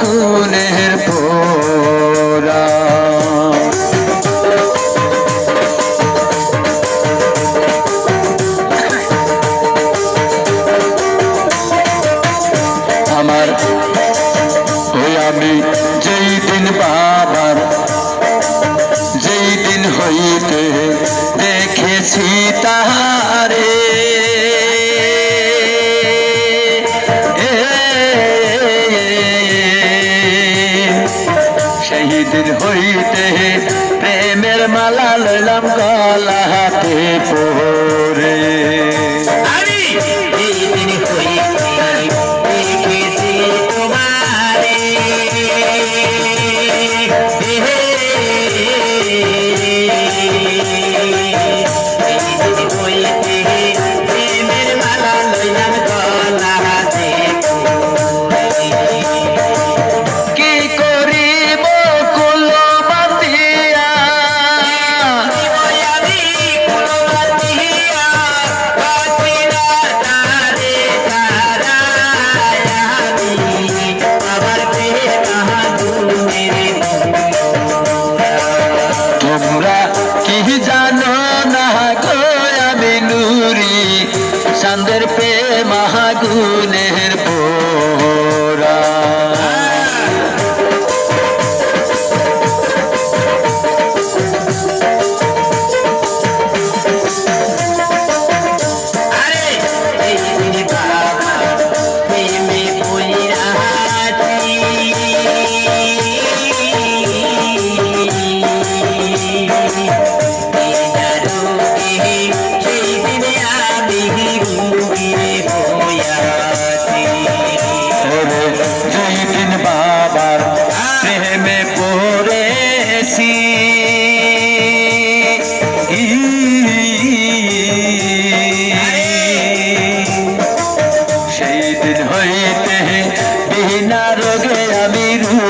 ফুলের পোরা আমার ওই যেই দিন বাবার যেই হইতে দেখেছি তাহারে সেই দিন হইতে প্রেমের মালা লইলাম গলা হাতে পরে। رسولا i Amiru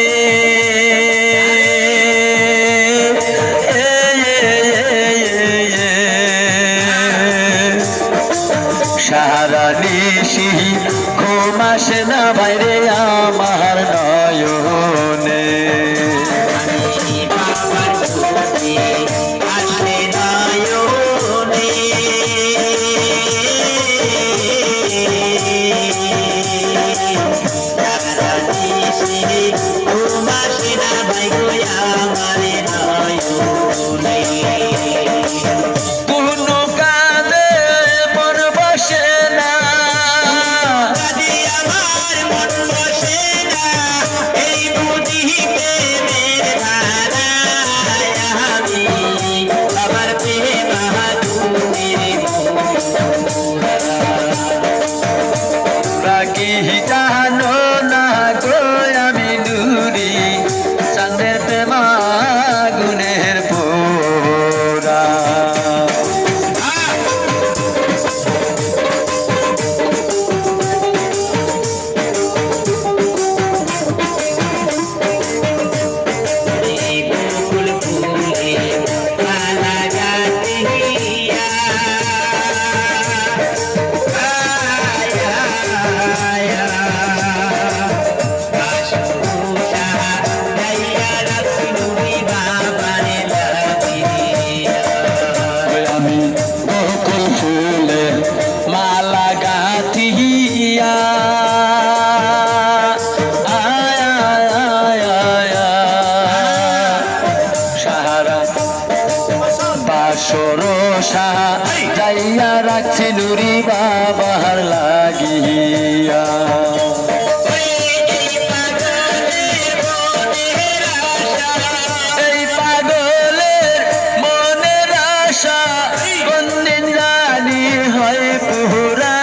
চাহিয়া এই পাগলের মনের হয় পুরা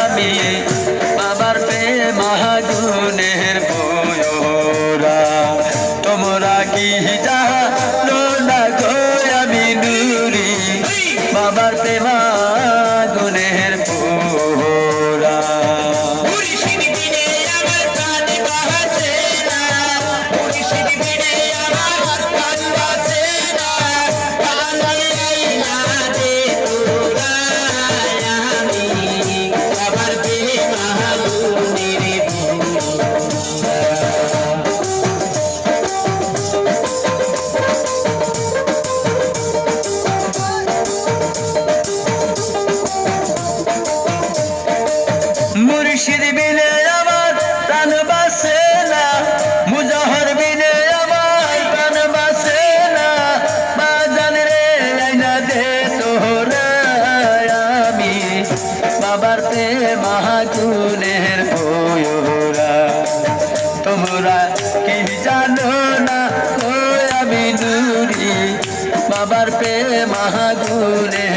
আমি। বাবার পে মহাগুনে कबर पे महागुने